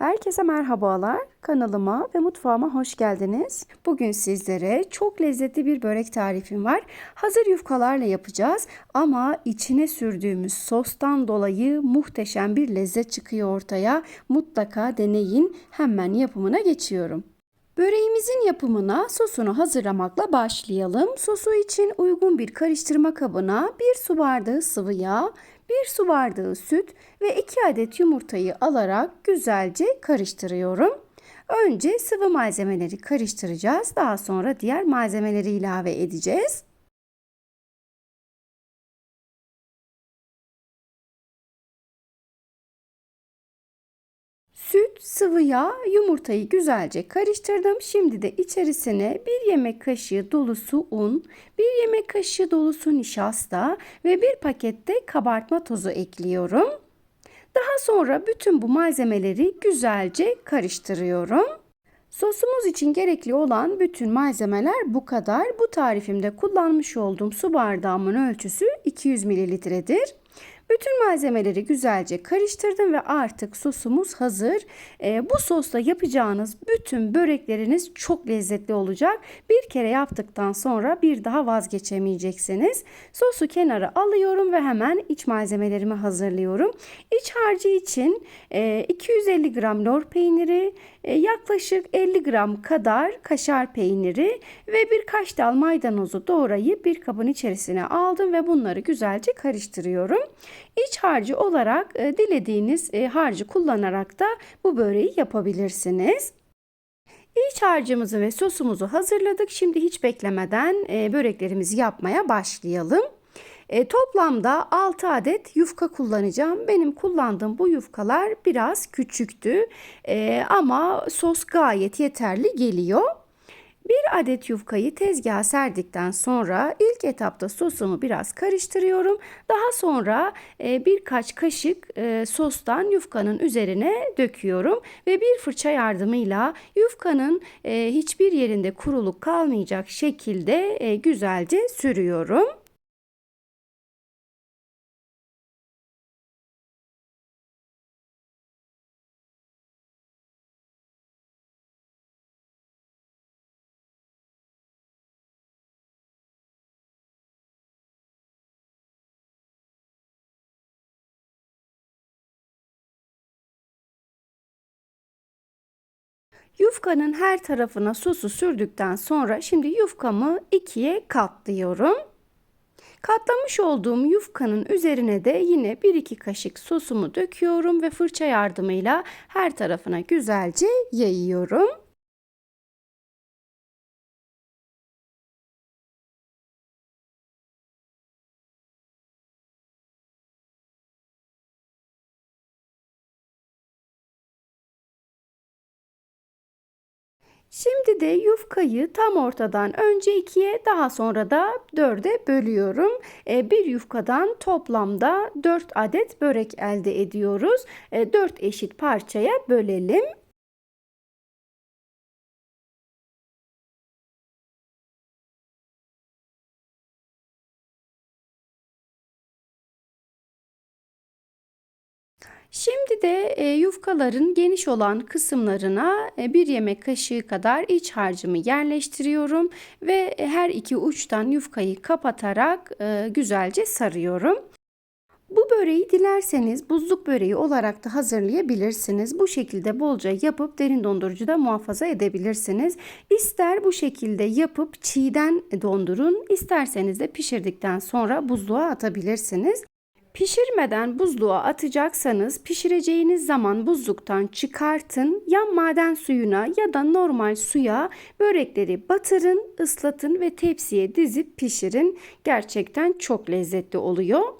Herkese merhabalar. Kanalıma ve mutfağıma hoş geldiniz. Bugün sizlere çok lezzetli bir börek tarifim var. Hazır yufkalarla yapacağız ama içine sürdüğümüz sostan dolayı muhteşem bir lezzet çıkıyor ortaya. Mutlaka deneyin. Hemen yapımına geçiyorum. Böreğimizin yapımına sosunu hazırlamakla başlayalım. Sosu için uygun bir karıştırma kabına 1 su bardağı sıvı yağ, 1 su bardağı süt ve 2 adet yumurtayı alarak güzelce karıştırıyorum. Önce sıvı malzemeleri karıştıracağız. Daha sonra diğer malzemeleri ilave edeceğiz. Süt, sıvı yağ, yumurtayı güzelce karıştırdım. Şimdi de içerisine bir yemek kaşığı dolusu un, bir yemek kaşığı dolusu nişasta ve bir pakette kabartma tozu ekliyorum. Daha sonra bütün bu malzemeleri güzelce karıştırıyorum. Sosumuz için gerekli olan bütün malzemeler bu kadar. Bu tarifimde kullanmış olduğum su bardağımın ölçüsü 200 mililitredir. Bütün malzemeleri güzelce karıştırdım ve artık sosumuz hazır. E, bu sosla yapacağınız bütün börekleriniz çok lezzetli olacak. Bir kere yaptıktan sonra bir daha vazgeçemeyeceksiniz. Sosu kenara alıyorum ve hemen iç malzemelerimi hazırlıyorum. İç harcı için e, 250 gram lor peyniri, e, yaklaşık 50 gram kadar kaşar peyniri ve birkaç dal maydanozu doğrayıp bir kabın içerisine aldım ve bunları güzelce karıştırıyorum. İç harcı olarak e, dilediğiniz e, harcı kullanarak da bu böreği yapabilirsiniz. İç harcımızı ve sosumuzu hazırladık. Şimdi hiç beklemeden e, böreklerimizi yapmaya başlayalım. E, toplamda 6 adet yufka kullanacağım. Benim kullandığım bu yufkalar biraz küçüktü e, ama sos gayet yeterli geliyor. Bir adet yufkayı tezgaha serdikten sonra ilk etapta sosumu biraz karıştırıyorum. Daha sonra e, birkaç kaşık e, sostan yufkanın üzerine döküyorum ve bir fırça yardımıyla yufkanın e, hiçbir yerinde kuruluk kalmayacak şekilde e, güzelce sürüyorum. Yufkanın her tarafına sosu sürdükten sonra şimdi yufkamı ikiye katlıyorum. Katlamış olduğum yufkanın üzerine de yine 1-2 kaşık sosumu döküyorum ve fırça yardımıyla her tarafına güzelce yayıyorum. Şimdi de yufkayı tam ortadan önce ikiye daha sonra da dörde bölüyorum. E, bir yufkadan toplamda 4 adet börek elde ediyoruz. E, 4 eşit parçaya bölelim. Şimdi de e, yufkaların geniş olan kısımlarına e, bir yemek kaşığı kadar iç harcımı yerleştiriyorum ve her iki uçtan yufkayı kapatarak e, güzelce sarıyorum. Bu böreği dilerseniz buzluk böreği olarak da hazırlayabilirsiniz. Bu şekilde bolca yapıp derin dondurucuda muhafaza edebilirsiniz. İster bu şekilde yapıp çiğden dondurun, isterseniz de pişirdikten sonra buzluğa atabilirsiniz. Pişirmeden buzluğa atacaksanız pişireceğiniz zaman buzluktan çıkartın. Yan maden suyuna ya da normal suya börekleri batırın, ıslatın ve tepsiye dizip pişirin. Gerçekten çok lezzetli oluyor.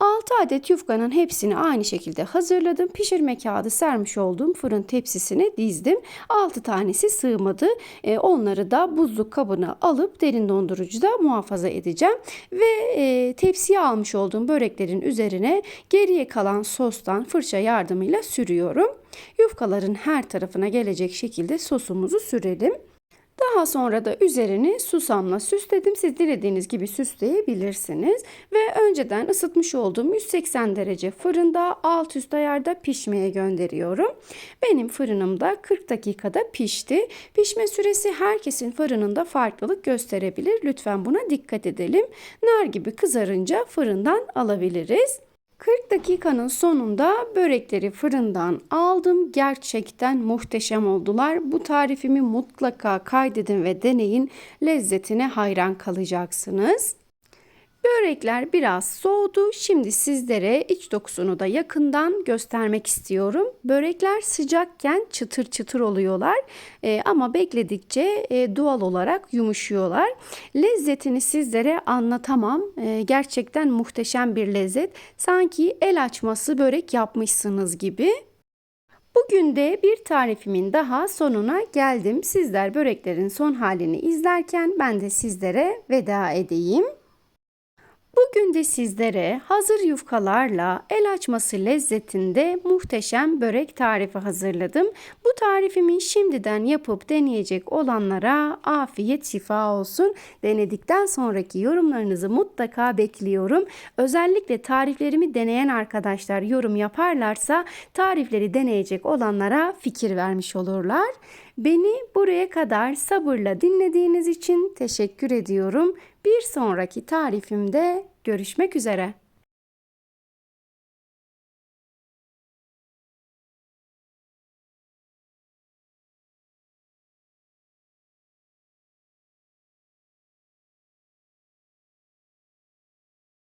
6 6 adet yufkanın hepsini aynı şekilde hazırladım. Pişirme kağıdı sermiş olduğum fırın tepsisine dizdim. 6 tanesi sığmadı. E, onları da buzluk kabına alıp derin dondurucuda muhafaza edeceğim. Ve e, tepsiye almış olduğum böreklerin üzerine geriye kalan sostan fırça yardımıyla sürüyorum. Yufkaların her tarafına gelecek şekilde sosumuzu sürelim. Daha sonra da üzerini susamla süsledim. Siz dilediğiniz gibi süsleyebilirsiniz. Ve önceden ısıtmış olduğum 180 derece fırında alt üst ayarda pişmeye gönderiyorum. Benim fırınımda 40 dakikada pişti. Pişme süresi herkesin fırınında farklılık gösterebilir. Lütfen buna dikkat edelim. Nar gibi kızarınca fırından alabiliriz. 40 dakikanın sonunda börekleri fırından aldım. Gerçekten muhteşem oldular. Bu tarifimi mutlaka kaydedin ve deneyin. Lezzetine hayran kalacaksınız. Börekler biraz soğudu. Şimdi sizlere iç dokusunu da yakından göstermek istiyorum. Börekler sıcakken çıtır çıtır oluyorlar Ee, ama bekledikçe e, doğal olarak yumuşuyorlar. Lezzetini sizlere anlatamam. Ee, gerçekten muhteşem bir lezzet. Sanki el açması börek yapmışsınız gibi. Bugün de bir tarifimin daha sonuna geldim. Sizler böreklerin son halini izlerken ben de sizlere veda edeyim. Bugün de sizlere hazır yufkalarla el açması lezzetinde muhteşem börek tarifi hazırladım. Bu tarifimi şimdiden yapıp deneyecek olanlara afiyet şifa olsun. Denedikten sonraki yorumlarınızı mutlaka bekliyorum. Özellikle tariflerimi deneyen arkadaşlar yorum yaparlarsa tarifleri deneyecek olanlara fikir vermiş olurlar. Beni buraya kadar sabırla dinlediğiniz için teşekkür ediyorum. Bir sonraki tarifimde görüşmek üzere.